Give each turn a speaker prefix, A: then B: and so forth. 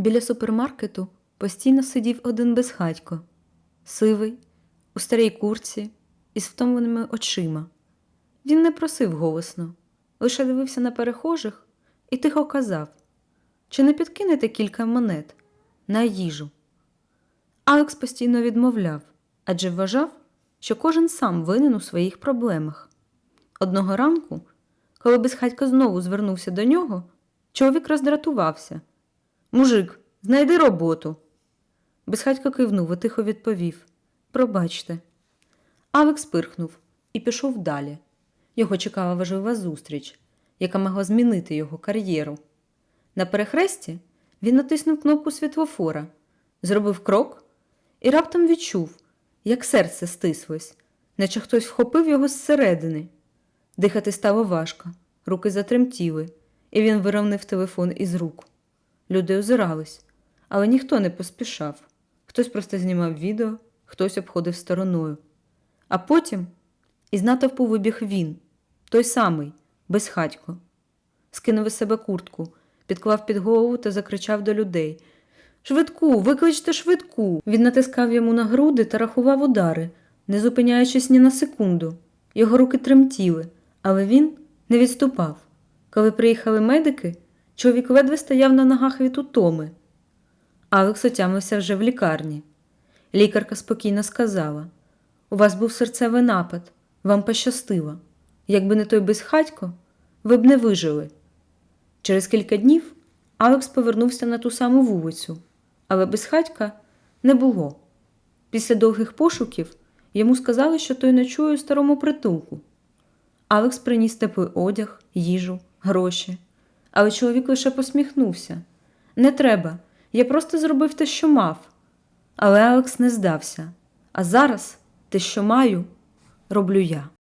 A: Біля супермаркету постійно сидів один безхатько, сивий, у старій курці із втомленими очима. Він не просив голосно, лише дивився на перехожих і тихо казав: Чи не підкинете кілька монет на їжу? Алекс постійно відмовляв, адже вважав, що кожен сам винен у своїх проблемах. Одного ранку, коли безхатько знову звернувся до нього, чоловік роздратувався. Мужик, знайди роботу. Безхатько кивнув і тихо відповів Пробачте. Алекс пирхнув і пішов далі. Його чекала важлива зустріч, яка могла змінити його кар'єру. На перехресті він натиснув кнопку світлофора, зробив крок і раптом відчув, як серце стислось, наче хтось вхопив його зсередини. Дихати стало важко, руки затремтіли, і він виравнив телефон із рук. Люди озирались, але ніхто не поспішав. Хтось просто знімав відео, хтось обходив стороною. А потім із натовпу вибіг він, той самий, безхатько. Скинув із себе куртку, підклав під голову та закричав до людей Швидку, викличте швидку. Він натискав йому на груди та рахував удари, не зупиняючись ні на секунду. Його руки тремтіли, але він не відступав. Коли приїхали медики, чоловік ледве стояв на ногах від утоми. Алекс отямився вже в лікарні. Лікарка спокійно сказала: У вас був серцевий напад, вам пощастило. Якби не той безхатько, ви б не вижили. Через кілька днів Алекс повернувся на ту саму вулицю, але безхатька не було. Після довгих пошуків йому сказали, що той ночує у старому притулку. Алекс приніс теплий одяг, їжу, гроші. Але чоловік лише посміхнувся. Не треба, я просто зробив те, що мав. Але Алекс не здався. А зараз те, що маю, роблю я.